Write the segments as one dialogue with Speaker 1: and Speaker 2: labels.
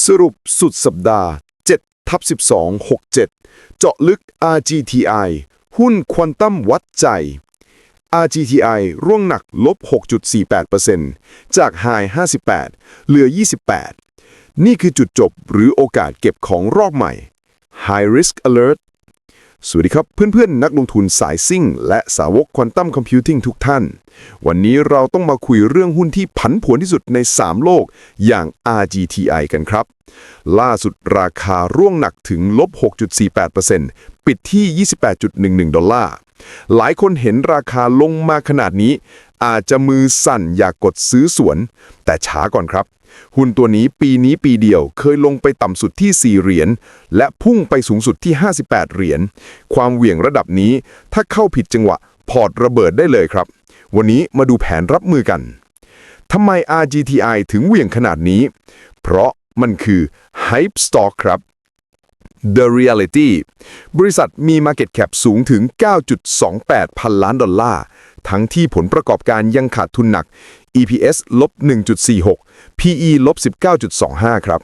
Speaker 1: สรุปสุดสัปดาห์7ทับ12 67 เจาะลึก RGTI หุ้นควอนตัมวัดใจ RGTI ร่วงหนักลบ 6.48%จาก Hi 58 เหลือ 28 นี่คือจุดจบหรือโอกาสเก็บของรอบใหม่ High Risk Alert สวัสดีครับเพื่อนๆ นักลงทุนสายซิ่ง และสาวกควอนตัมคอมพิวติ้งทุกท่าน วันนี้เราต้องมาคุยเรื่องหุ้นที่ผันผวนที่สุดใน 3 โลกอย่าง RGTI กันครับ ล่าสุดราคาร่วงหนักถึงลบ 6.48%ปิดที่ 28.11 ดอลลาร์หลายคนเห็นราคาลงมาขนาดนี้ อาจจะมือสั่นอยากกดซื้อสวน แต่ช้าก่อนครับ หุ้นตัวนี้ปีนี้ปีเดียวเคยลงไปต่ำสุดที่ 4 เหรียญและพุ่งไปสูงสุดที่ 58 เหรียญความเหวี่ยงระดับนี้ถ้าเข้าผิดจังหวะพอร์ตระเบิดได้เลยครับ วันนี้มาดูแผนรับมือกันทำไม RGTI ถึงเหวี่ยงขนาดนี้ เพราะมันคือ Hype Stock ครับ The Reality บริษัทมี Market Cap สูงถึง 9.28 พันล้านดอลลาร์ ทั้งที่ผลประกอบการยังขาดทุนหนัก EPS ลบ 1.46 PE ลบ 19.25 ครับ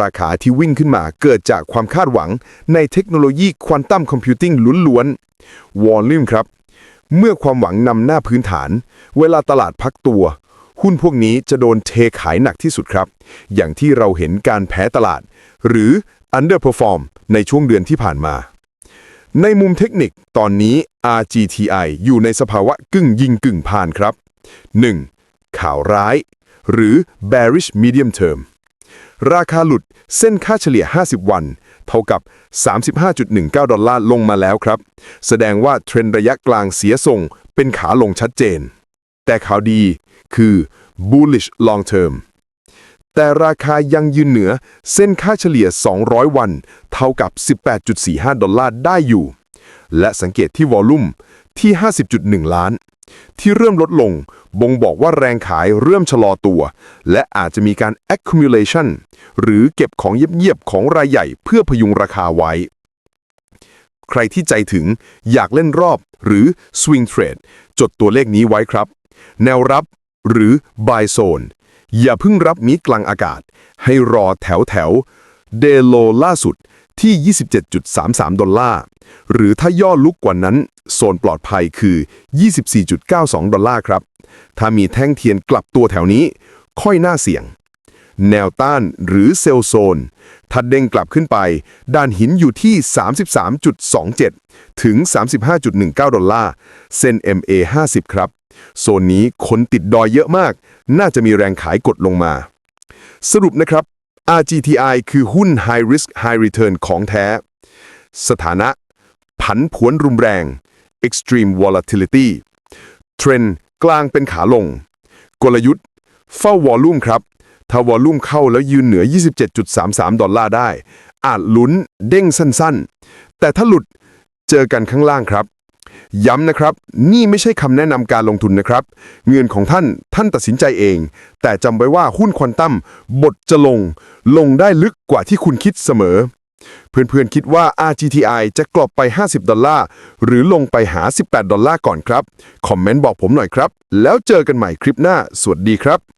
Speaker 1: ราคาที่วิ่งขึ้นมาเกิดจากความคาดหวังในเทคโนโลยีควอนตัมคอมพิวติ้งล้วนๆวอลลุ่มครับ เมื่อความหวังนำหน้าพื้นฐาน เวลาตลาดพักตัว หุ้นพวกนี้จะโดนเทขายหนักที่สุดครับ อย่างที่เราเห็นการแพ้ตลาด หรือ underperform ในช่วงเดือนที่ผ่านมา ในมุมเทคนิคตอนนี้ RGTI อยู่ในสภาวะกึ่งยิงกึ่งผ่านครับ 1. ข่าวร้าย หรือ bearish medium term ราคาหลุดเส้นค่าเฉลี่ย 50 วัน เท่ากับ 35.19 ดอลลาร์ลงมาแล้วครับ แสดงว่าเทรนด์ระยะกลางเสียทรงเป็นขาลงชัดเจน แต่ข่าวดีคือ bullish long term แต่ราคายังยืนเหนือเส้นค่าเฉลี่ย 200 วัน เท่ากับ 18.45 ดอลลาร์ได้อยู่ และสังเกตที่วอลลุ่มที่ 50.1 ล้าน ที่เริ่มลดลง บ่งบอกว่าแรงขายเริ่มชะลอตัว และอาจจะมีการ accumulation หรือเก็บของเยียบๆของรายใหญ่เพื่อพยุงราคาไว้ ใครที่ใจถึงอยากเล่นรอบหรือ swing trade จดตัวเลขนี้ไว้ครับ แนวรับหรือ buy zone อย่าเพิ่งรับมีดกลางอากาศ ให้รอแถวแถวเดโลล่าสุดที่ 27.33 ดอลลาร์ หรือถ้าย่อลุกกว่านั้น โซนปลอดภัยคือ 24.92 ดอลลาร์ครับ ถ้ามีแท่งเทียนกลับตัวแถวนี้ ค่อยน่าเสี่ยง แนวต้านหรือเซลโซน ถ้าเด้งกลับขึ้นไป ด้านหินอยู่ที่ 33.27 ถึง 35.19 ดอลลาร์ เส้น MA 50 ครับ โซนนี้คนติดดอยเยอะมาก น่าจะมีแรงขายกดลงมา สรุปนะครับ RGTI คือหุ้น High Risk High Return ของแท้ สถานะ ผันผวนรุนแรง Extreme Volatility เทรนกลางเป็นขาลง กลยุทธ์ เฝ้าวอลลุ่มครับ ถ้าวอลลุ่มเข้าแล้วยืนเหนือ 27.33 ดอลลาร์ได้ อาจลุ้นเด้งสั้นๆ แต่ถ้าหลุดเจอกันข้างล่างครับ ย้ำนะครับ นี่ไม่ใช่คำแนะนำการลงทุนนะครับ เงินของท่านท่านตัดสินใจเอง แต่จำไว้ว่าหุ้นควอนตัมบทจะลง ลงได้ลึกกว่าที่คุณคิดเสมอ เพื่อนๆคิดว่า RGTI จะกลบไป 50 ดอลลาร์ หรือลงไปหา 18 ดอลลาร์ก่อนครับ คอมเมนต์บอกผมหน่อยครับ แล้วเจอกันใหม่คลิปหน้า สวัสดีครับ